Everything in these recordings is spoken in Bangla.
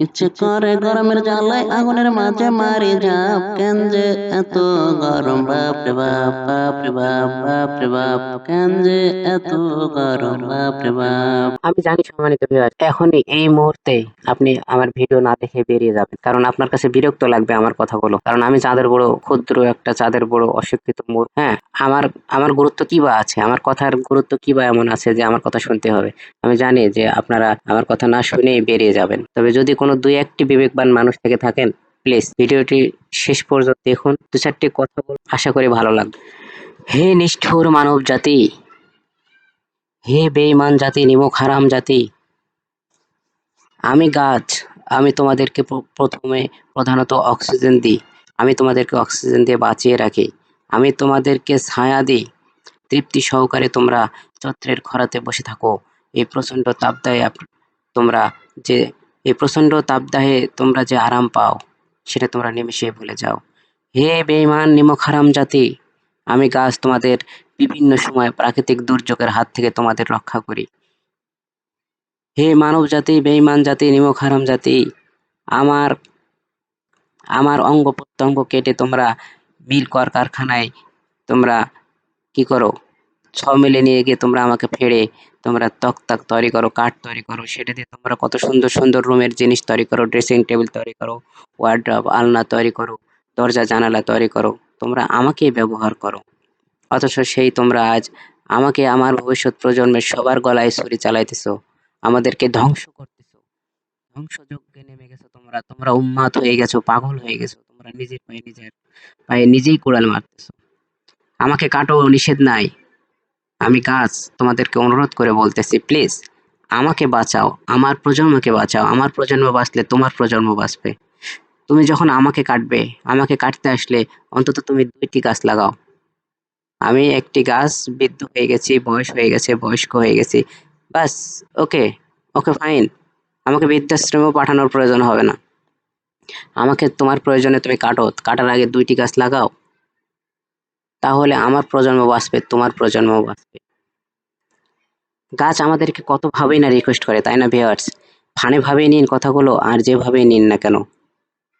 ইচ্ছে করে গরমের জ্বালায় আগুনের মাঝে মারি যাপ কেন যে এত গরম, বাপ রে বাপ বাপ রে বাপ বাপ রে বাপ কেন যে এত গরম, বাপ রে বাপ। আমি জানি সম্মানিত ভিউয়ার এখনই এই মুহূর্তে আপনি আমার ভিডিও না দেখে বেরিয়ে যাবেন। কারণ আপনার কাছে বিরক্ত লাগবে আমার কথাগুলো। কারণ আমি চাঁদের বড় ক্ষুদ্র একটা চাঁদের বড় অশিক্ষিত মূর্খ। হ্যাঁ আমার আমার গুরুত্ব কি বা আছে? আমার কথার গুরুত্ব কি বা এমন আছে যে আমার কথা শুনতে হবে? আমি জানি যে আপনারা আমার কথা না শুনেই বেরিয়ে যাবেন। তবে যদি কোনো দুই একটি বিবেকবান মানুষ থেকে থাকেন। প্লিজ, ভিডিওটি শেষ পর্যন্ত দেখুন। দু চারটি কথা বল আশা করি ভালো লাগবে। হে নিষ্ঠুর মানব জাতি, হে বেঈমান জাতি নিমক হারাম জাতি, আমি গাছ, আমি তোমাদেরকে প্রথমে প্রধানত অক্সিজেন দিই। আমি তোমাদেরকে অক্সিজেন দিয়ে বাঁচিয়ে রাখি। আমি তোমাদেরকে ছায়া দিই। তৃপ্তি সহকারে তোমরা চত্রের খরাতে বসে থাকো। এই প্রচণ্ড তাপদাহে আপ- তোমরা যে এই প্রচণ্ড তাপদাহে তোমরা যে আরাম পাও, সেটা তোমরা নিমেষে ভুলে যাও। হে বেঈমান নিমক হারাম জাতি, আমি গাছ তোমাদের বিভিন্ন সময় প্রাকৃতিক দুর্যোগের হাত থেকে তোমাদের রক্ষা করি। হে মানব জাতি, বেঈমান জাতি নিমক হারাম জাতি, আমার আমার অঙ্গ প্রত্যঙ্গ কেটে তোমরা মিল কর কারখানায় তোমরা কি করো? ছ মিলে নিয়ে গিয়ে তোমরা আমাকে ফেড়ে, তোমরা তক্তাক তৈরি করো, কাঠ তৈরি করো, সেটা দিয়ে তোমরা কত সুন্দর সুন্দর রুমের জিনিস তৈরি করো ড্রেসিং টেবিল তৈরি করো ওয়ার্ড্রপ আলনা তৈরি করো, দরজা, জানালা তৈরি করো, তোমরা আমাকেই ব্যবহার করো। অথচ সেই তোমরা আজ আমাকে আমার ভবিষ্যৎ প্রজন্মের সবার গলায় ছুরি চালাইতেছো, আমাদেরকে ধ্বংস করতেছো। ধ্বংস যজ্ঞে নেমে গেছো তোমরা তোমরা উন্মাদ হয়ে গেছো, পাগল হয়ে গেছো, তোমরা নিজের পায়ে নিজের, পায়ে নিজেই কুড়াল মারতেছো। আমাকে কাটো, নিষেধ নাই। আমি গাছ তোমাদেরকে অনুরোধ করে বলতেছি প্লিজ আমাকে বাঁচাও, আমার প্রজন্মকে বাঁচাও, আমার প্রজন্ম বাঁচলে তোমার প্রজন্ম বাঁচবে। তুমি যখন আমাকে কাটবে, আমাকে কাটতে আসলে অন্তত তুমি দুইটি গাছ লাগাও। আমি একটি গাছ বৃদ্ধ হয়ে গেছি, বয়স হয়ে গেছে, বয়স্ক হয়ে গেছি বাস ওকে ওকে ফাইন আমাকে বৃদ্ধাশ্রমেও পাঠানোর প্রয়োজন হবে না। আমাকে তোমার প্রয়োজনে তুমি কাটো, কাটার আগে দুইটি গাছ লাগাও। তাহলে আমার প্রজন্ম বাঁচবে, তোমার প্রজন্ম বাঁচবে। গাছ আমাদেরকে কত ভাবেই না রিকোয়েস্ট করে, তাই না ভিউয়ার্স ফানে ভাবেই নিন কথাগুলো, আর যেভাবেই নিন না কেন?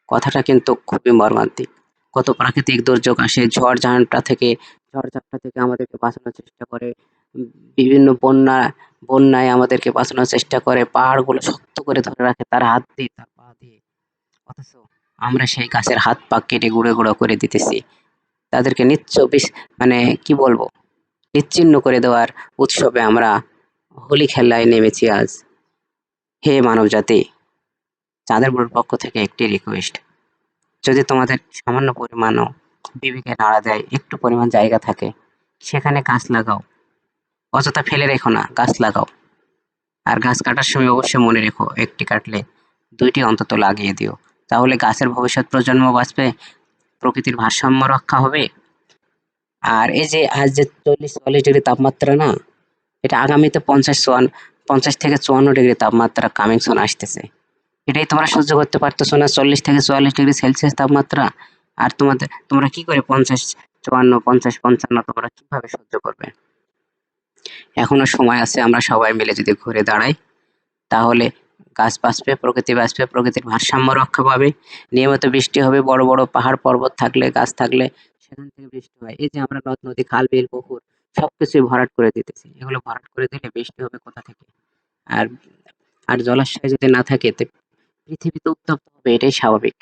কথাটা কিন্তু খুবই মর্মান্তিক। কত প্রাকৃতিক দুর্যোগ আসে, ঝড় ঝাপটা থেকে, ঝড় ঝাপটা থেকে আমাদেরকে বাঁচানোর চেষ্টা করে, বিভিন্ন বন্যা, বন্যায় আমাদেরকে বাঁচানোর চেষ্টা করে, পাহাড়গুলো শক্ত করে ধরে রাখে, তার হাত দিয়ে, তার পা দিয়ে। অথচ আমরা সেই গাছের হাত পা কেটে গুঁড়ো গুঁড়ো করে দিতেছি। তাদেরকে নিচ্ছ মানে কি বলব? নিচ্ছিন্ন করে দেওয়ার উৎসবে আমরা হোলি খেলায় নেমেছি আজ। হে মানব জাতি চাঁদের বড় পক্ষ থেকে একটি রিকোয়েস্ট যদি তোমাদের সামান্য পরিমাণও বিবেকে নাড়া দেয়, একটু পরিমাণ জায়গা থাকে, সেখানে গাছ লাগাও। অযথা ফেলে রেখো না, গাছ লাগাও। আর গাছ কাটার সময় অবশ্যই মনে রেখো, একটি কাটলে দুইটি অন্তত লাগিয়ে দিও। তাহলে গাছের ভবিষ্যৎ প্রজন্ম বাঁচবে প্রকৃতির ভারসাম্য রক্ষা হবে। আর এই যে আজ যে চল্লিশ চল্লিশ ডিগ্রি তাপমাত্রা না, এটা আগামীতে পঞ্চাশ চুয়ান্ন পঞ্চাশ থেকে চুয়ান্ন ডিগ্রি তাপমাত্রা কামিং সুন আসতেছে। এটাই তোমরা সহ্য করতে পারতেছো না, চল্লিশ থেকে চুয়াল্লিশ ডিগ্রি সেলসিয়াস তাপমাত্রা। আর তোমাদের তোমরা কি করে পঞ্চাশ চুয়ান্ন, পঞ্চাশ পঞ্চান্ন তোমরা কীভাবে সহ্য করবে? এখনও সময় আছে, আমরা সবাই মিলে যদি ঘুরে দাঁড়াই, তাহলে গাছ বাঁচবে, প্রকৃতি বাঁচবে, প্রকৃতির ভারসাম্য রক্ষা পাবে। নিয়মিত বৃষ্টি হবে, বড় বড় পাহাড় পর্বত থাকলে, গাছ থাকলে সেখান থেকে বৃষ্টি হয়। এই যে আমরা নদ, নদী, খাল, বিল, পুকুর, সবকিছুই ভরাট করে দিতেছি। এগুলো ভরাট করে দিলে বৃষ্টি হবে কোথা থেকে? আর আর জলাশয় যদি না থাকে পৃথিবীতে উত্তপ্ত হবে, এটাই স্বাভাবিক।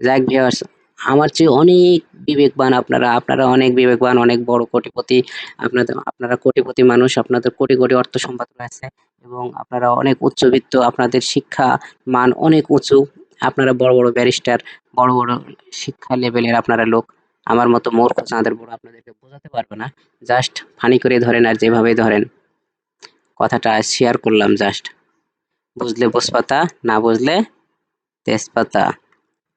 যাক ভিউয়ার্স আমার চেয়ে অনেক বিবেকবান আপনারা। আপনারা অনেক বিবেকবান, অনেক বড় কোটিপতি। আপনাদের, আপনারা কোটিপতি মানুষ, আপনাদের কোটি কোটি অর্থ সম্পদ রয়েছে এবং আপনারা অনেক উচ্চবিত্ত, আপনাদের শিক্ষা মান অনেক উঁচু। আপনারা বড় বড় ব্যারিস্টার, বড় বড় শিক্ষা লেভেলের আপনারা লোক। আমার মতো মূর্খ চাঁদের বড় আপনাদেরকে বোঝাতে পারবে না। জাস্ট ফানি করে ধরেন আর যেভাবে ধরেন। কথাটা শেয়ার করলাম জাস্ট। বুঝলে বসপাতা না বুঝলে তেজপাতা।